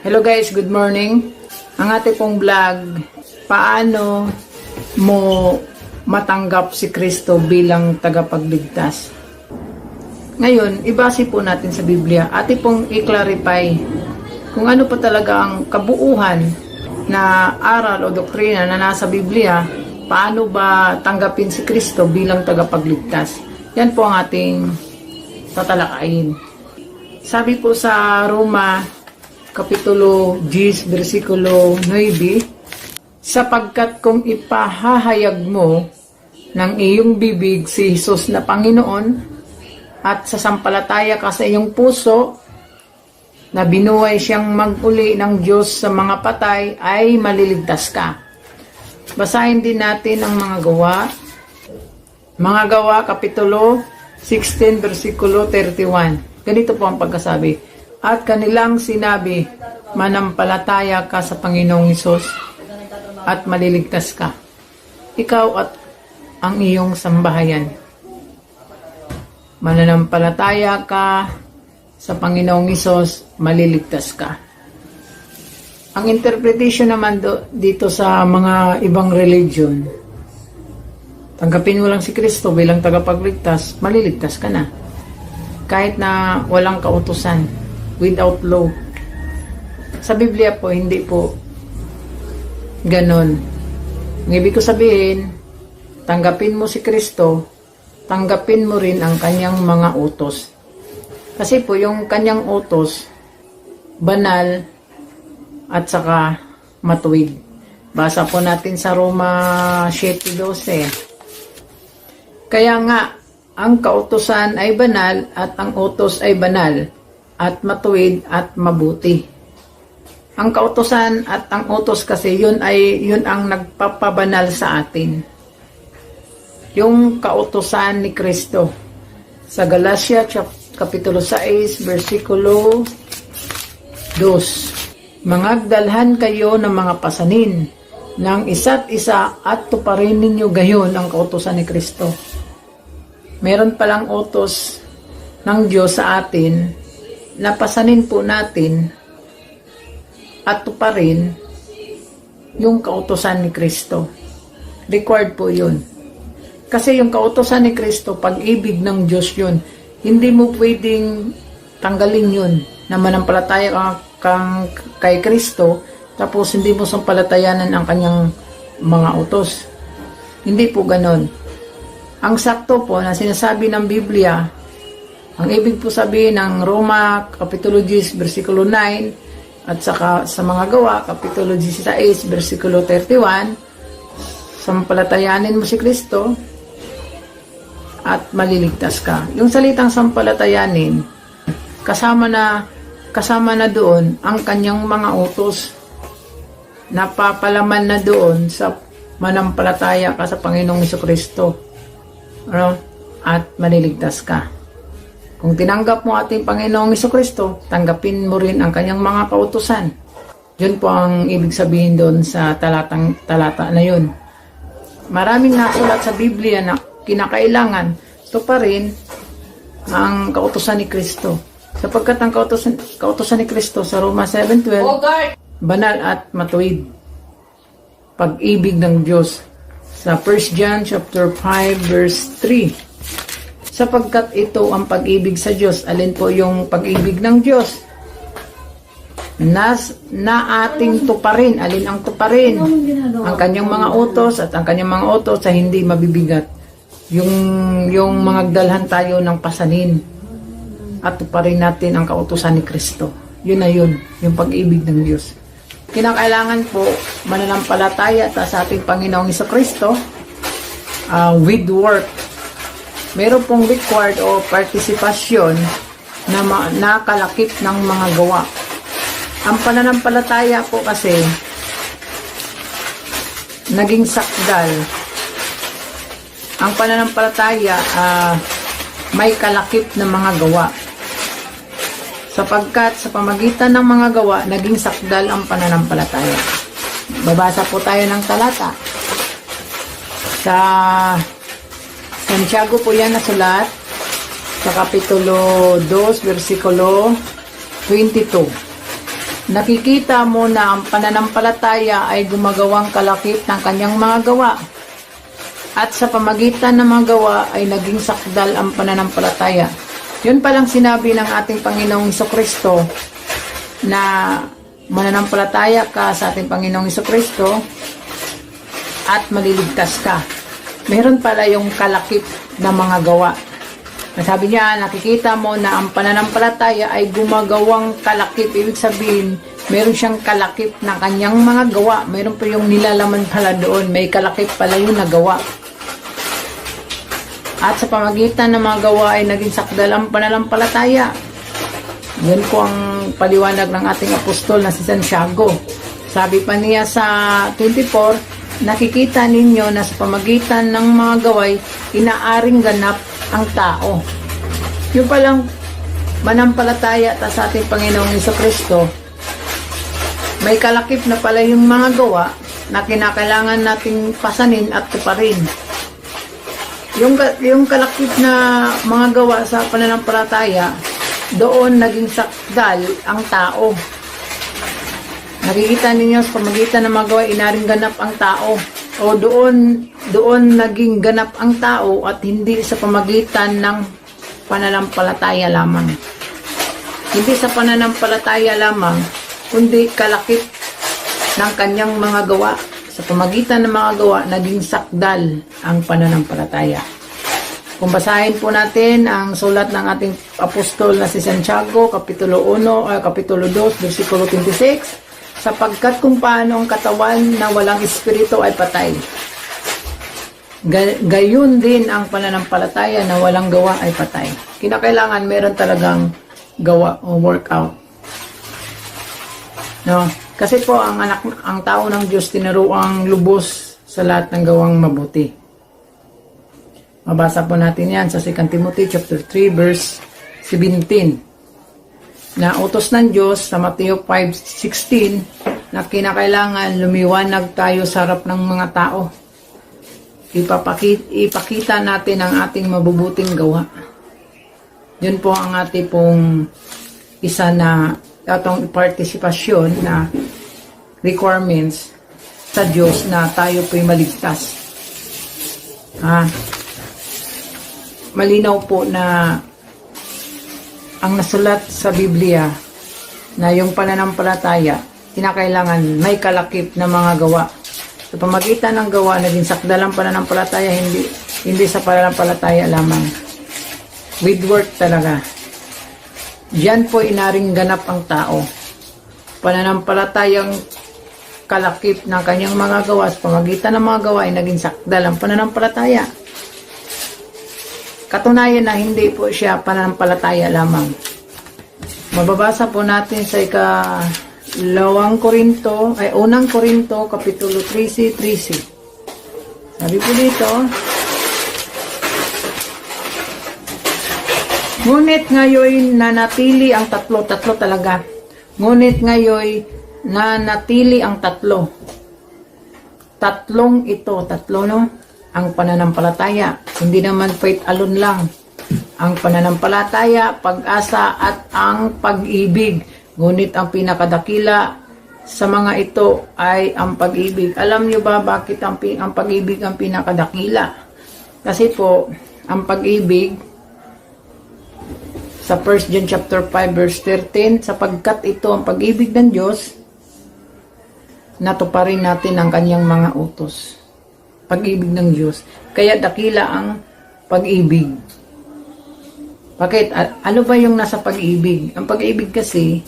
Hello guys, good morning. Ang ating pong vlog, paano mo matanggap si Kristo bilang tagapagligtas? Ngayon, ibase po natin sa Biblia. Ate pong i-clarify kung ano pa talaga ang kabuuhan na aral o doktrina na nasa Biblia, paano ba tanggapin si Kristo bilang tagapagligtas? Yan po ang ating tatalakayin. Sabi po sa Roma, Kapitulo 10, versikulo 9, sapagkat kung ipahahayag mo ng iyong bibig si Jesus na Panginoon at sasampalataya ka sa iyong puso na binuhay siyang maguli ng Diyos sa mga patay ay maliligtas ka. Basahin din natin ang mga gawa. Mga gawa, Kapitulo 16, versikulo 31. Ganito po ang pagkasabi. At kanilang sinabi, manampalataya ka sa Panginoong Isos at maliligtas ka. Ikaw at ang iyong sambahayan. Mananampalataya ka sa Panginoong Isos, maliligtas ka. Ang interpretation naman do, dito sa mga ibang religion, tanggapin mo lang si Kristo bilang tagapagligtas, maliligtas ka na. Kahit na walang kautusan, without law. Sa Biblia po, hindi po ganon. Ang ibig ko sabihin, tanggapin mo si Kristo, tanggapin mo rin ang kanyang mga utos. Kasi po, yung kanyang utos, banal at saka matuwid. Basa po natin sa Roma 7.12. Kaya nga, ang kautosan ay banal at ang utos ay banal at matuwid at mabuti. Ang kautosan at ang utos kasi yun ay yun ang nagpapabanal sa atin. Yung kautosan ni Kristo sa Galatia kapitulo 6 versikulo 2. Mangagdalhan kayo ng mga pasanin ng isa't isa at tuparin ninyo gayon ang kautosan ni Kristo. Meron palang utos ng Diyos sa atin na pasanin po natin at tuparin yung kautosan ni Kristo. Required po yun. Kasi yung kautosan ni Kristo, pag-ibig ng Diyos yun. Hindi mo pwedeng tanggalin yun na manampalataya ka kang kay Kristo tapos hindi mo sampalatayanan ang kanyang mga utos. Hindi po ganon. Ang sakto po na sinasabi ng Biblia, ang ibig po sabihin ng Roma, Kapitulo 10, versikulo 9, at saka sa mga gawa, Kapitulo 16, versikulo 31, sampalatayanin mo si Kristo at maliligtas ka. Yung salitang sampalatayanin, kasama na kasama na doon ang kanyang mga utos. Napapalaman na doon sa manampalataya ka sa Panginoong Kristo. Ano? At maliligtas ka. Kung tinanggap mo ating Panginoong Kristo, tanggapin mo rin ang kanyang mga kautusan. Yun po ang ibig sabihin doon sa talatang talata na yun. Maraming nasulat sa Biblia na kinakailangan ito pa rin ang kautusan ni Kristo. Sapagkat ang kautusan, kautusan ni Kristo sa Roma 7.12, banal at matuwid. Pag-ibig ng Diyos. Sa 1 John chapter 5 verse 3. Sapagkat ito ang pag-ibig sa Diyos. Alin po yung pag-ibig ng Diyos? Nas, na ating tuparin. Alin ang tuparin? Ang kanyang mga utos at ang kanyang mga utos sa hindi mabibigat. Yung, yung mga dalhan tayo ng pasanin at tuparin natin ang kautusan ni Kristo. Yun na yun, yung pag-ibig ng Diyos. Kinakailangan po mananampalataya ta sa ating Panginoong Iso Kristo uh, with work. Meron pong required o partisipasyon na nakalakip ng mga gawa. Ang pananampalataya po kasi naging sakdal. Ang pananampalataya ah, may kalakip na mga gawa sapagkat sa pamagitan ng mga gawa, naging sakdal ang pananampalataya. Babasa po tayo ng talata. Sa Santiago po yan nasulat sa Kapitulo 2, versikulo 22. nakikita mo na ang pananampalataya ay gumagawang kalakip ng kanyang mga gawa. At sa pamagitan ng mga gawa ay naging sakdal ang pananampalataya. Yun palang sinabi ng ating Panginoong Kristo na mananampalataya ka sa ating Panginoong Kristo at maliligtas ka. Meron pala yung kalakip na mga gawa. Sabi niya, nakikita mo na ang pananampalataya ay gumagawang kalakip. Ibig sabihin, meron siyang kalakip na kanyang mga gawa. Meron pa yung nilalaman pala doon. May kalakip pala yung nagawa. At sa pamagitan ng mga gawa ay naging sakdal ang pananampalataya. Yan po ang paliwanag ng ating apostol na si Santiago. Sabi pa niya sa 24, nakikita ninyo na sa pamagitan ng mga gaway, inaaring ganap ang tao. Yung palang manampalataya ta sa ating Panginoong Iso Kristo, may kalakip na pala yung mga gawa na kinakailangan nating pasanin at tuparin. Yung, yung kalakip na mga gawa sa pananampalataya, doon naging sakdal ang tao. Nakikita ninyo sa pamagitan ng mga gawa, inaring ganap ang tao. O doon, doon naging ganap ang tao at hindi sa pamagitan ng pananampalataya lamang. Hindi sa pananampalataya lamang, kundi kalakip ng kanyang mga gawa. Sa pamagitan ng mga gawa, naging sakdal ang pananampalataya. Kung basahin po natin ang sulat ng ating apostol na si Santiago, Kapitulo 1, ay Kapitulo 2, versikulo 26, sapagkat kung paano ang katawan na walang espiritu ay patay. Ga- Gayon din ang pananampalataya na walang gawa ay patay. Kinakailangan meron talagang gawa o workout. No? Kasi po ang anak ang tao ng Diyos tinuruang lubos sa lahat ng gawang mabuti. Mabasa po natin yan sa 2 Timothy chapter 3 verse 17 na utos ng Diyos sa Mateo 5.16 na kinakailangan lumiwanag tayo sa harap ng mga tao. Ipapakita, ipakita natin ang ating mabubuting gawa. Yun po ang ating pong isa na atong partisipasyon na requirements sa Diyos na tayo po'y maligtas. Ah, malinaw po na ang nasulat sa Biblia na yung pananampalataya, kinakailangan may kalakip na mga gawa. Sa pamagitan ng gawa, naging sakdalang pananampalataya, hindi, hindi sa pananampalataya lamang. With work talaga. Diyan po inaring ganap ang tao. Pananampalatayang kalakip ng kanyang mga gawa sa pamagitan ng mga gawa ay naging sakdalang pananampalataya. Katunayan na hindi po siya pananampalataya lamang. Mababasa po natin sa ika lawang Korinto, ay unang Korinto, kapitulo 13, 13. Sabi po dito, Ngunit ngayon nanatili ang tatlo, tatlo talaga. Ngunit ngayon nanatili ang tatlo. Tatlong ito, tatlo no? Ang pananampalataya. Hindi naman faith alone lang. Ang pananampalataya, pag-asa at ang pag-ibig. Ngunit ang pinakadakila sa mga ito ay ang pag-ibig. Alam niyo ba bakit ang, ang pag-ibig ang pinakadakila? Kasi po, ang pag-ibig sa 1 John chapter 5 verse 13 sapagkat ito ang pag-ibig ng Diyos natuparin natin ang kanyang mga utos pag-ibig ng Diyos. Kaya dakila ang pag-ibig. Bakit? Ano ba yung nasa pag-ibig? Ang pag-ibig kasi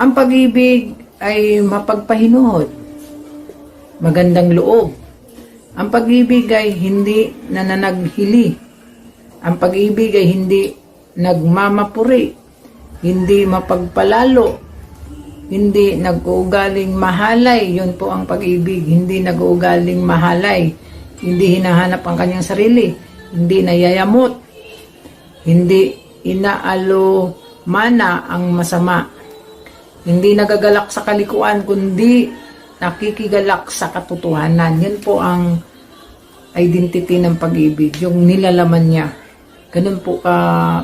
ang pag-ibig ay mapagpahinuhod magandang loob. Ang pag-ibig ay hindi nananaghili. Ang pag-ibig ay hindi nagmamapuri, hindi mapagpalalo, hindi nag-uugaling mahalay. Yun po ang pag-ibig. Hindi nag-uugaling mahalay. Hindi hinahanap ang kanyang sarili. Hindi nayayamot. Hindi inaalo mana ang masama. Hindi nagagalak sa kalikuan, kundi nakikigalak sa katotohanan. Yan po ang identity ng pag-ibig, yung nilalaman niya. Ganun po ka,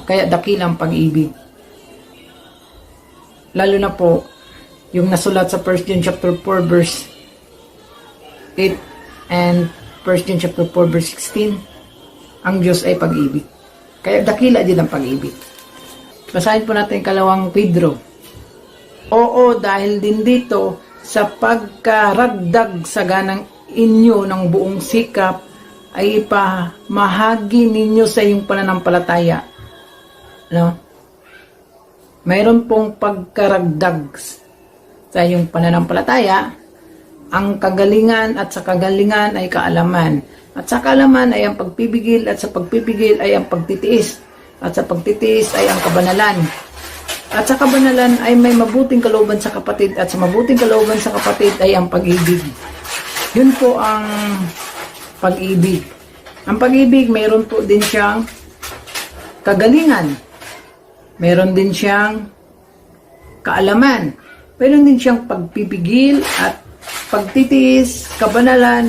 kaya dakilang pag-ibig. lalo na po yung nasulat sa 1 John chapter 4 verse 8 and 1 John chapter 4 verse 16 ang Diyos ay pag-ibig. Kaya dakila din ang pag-ibig. Basahin po natin kalawang Pedro. Oo, dahil din dito sa pagkaragdag sa ganang inyo ng buong sikap ay ipamahagi ninyo sa iyong pananampalataya. No? Mayroon pong pagkaragdag sa iyong pananampalataya. Ang kagalingan at sa kagalingan ay kaalaman. At sa kaalaman ay ang pagpipigil at sa pagpipigil ay ang pagtitiis. At sa pagtitiis ay ang kabanalan. At sa kabanalan ay may mabuting kalooban sa kapatid at sa mabuting kalooban sa kapatid ay ang pag-ibig. Yun po ang pag-ibig. Ang pag-ibig, mayroon po din siyang kagalingan. Mayroon din siyang kaalaman. Mayroon din siyang pagpipigil at pagtitiis, kabanalan,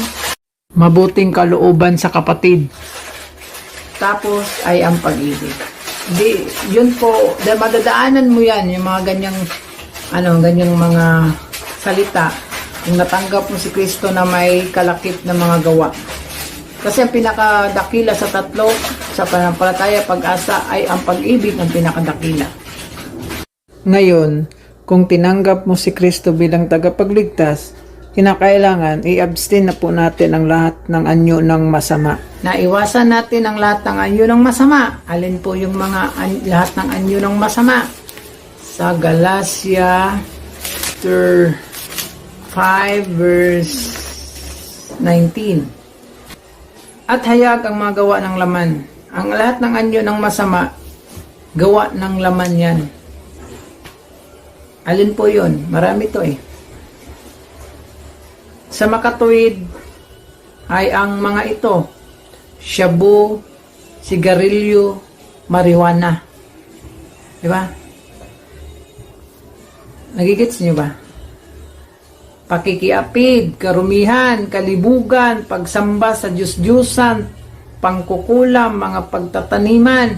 mabuting kalooban sa kapatid. Tapos ay ang pag-ibig. Di, yun po, dahil madadaanan mo yan, yung mga ganyang, ano, ganyang mga salita. Kung natanggap mo si Kristo na may kalakip na mga gawa. Kasi ang pinakadakila sa tatlo, sa panampalataya, pag-asa, ay ang pag-ibig ang pinakadakila. Ngayon, kung tinanggap mo si Kristo bilang tagapagligtas, kinakailangan i-abstain na po natin ang lahat ng anyo ng masama. Naiwasan natin ang lahat ng anyo ng masama. Alin po yung mga an- lahat ng anyo ng masama? Sa chapter 5 verse 19. At hayag ang mga gawa ng laman. Ang lahat ng anyo ng masama, gawa ng laman yan. Alin po yun? Marami to eh. Sa makatuwid ay ang mga ito, shabu, sigarilyo, marijuana. Di ba? Nagigits niyo ba? Pakikiapid, karumihan, kalibugan, pagsamba sa Diyos-Diyusan, pangkukulam, mga pagtataniman,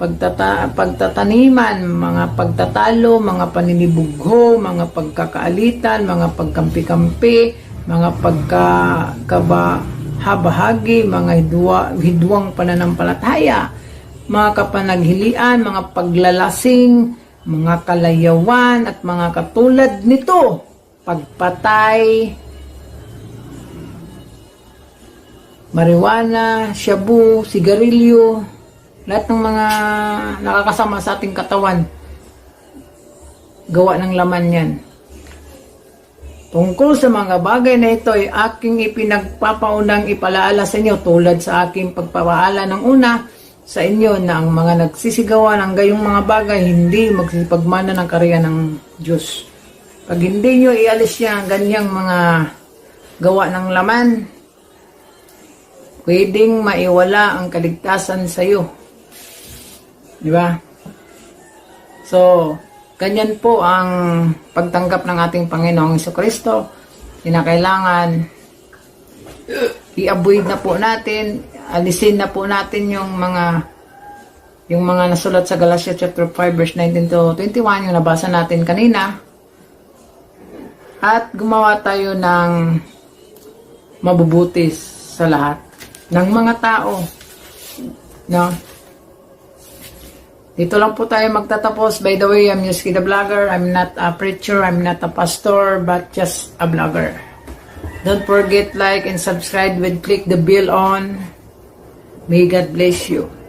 pagtata pagtataniman, mga pagtatalo, mga paninibugho, mga pagkakaalitan, mga pagkampi-kampi, mga pagkakabahabahagi, mga hidwa, hidwang pananampalataya, mga kapanaghilian, mga paglalasing, mga kalayawan, at mga katulad nito, pagpatay, marijuana, shabu, sigarilyo, lahat ng mga nakakasama sa ating katawan, gawa ng laman yan. Tungkol sa mga bagay na ito ay aking ipinagpapaunang ipalaala sa inyo tulad sa aking pagpapaala ng una sa inyo na ang mga nagsisigawan ng gayong mga bagay hindi magsipagmana ng karya ng Diyos. Pag hindi nyo ialis yan ganyang mga gawa ng laman, pwedeng maiwala ang kaligtasan sa iyo. Di ba? So, ganyan po ang pagtanggap ng ating Panginoong Kristo. Kinakailangan i-avoid na po natin, alisin na po natin yung mga yung mga nasulat sa Galatia chapter 5 verse 19 to 21 yung nabasa natin kanina. At gumawa tayo ng mabubutis sa lahat ng mga tao. No? Dito lang po tayo magtatapos. By the way, I'm Yuski the Vlogger. I'm not a preacher, I'm not a pastor, but just a vlogger. Don't forget like and subscribe with click the bell on. May God bless you.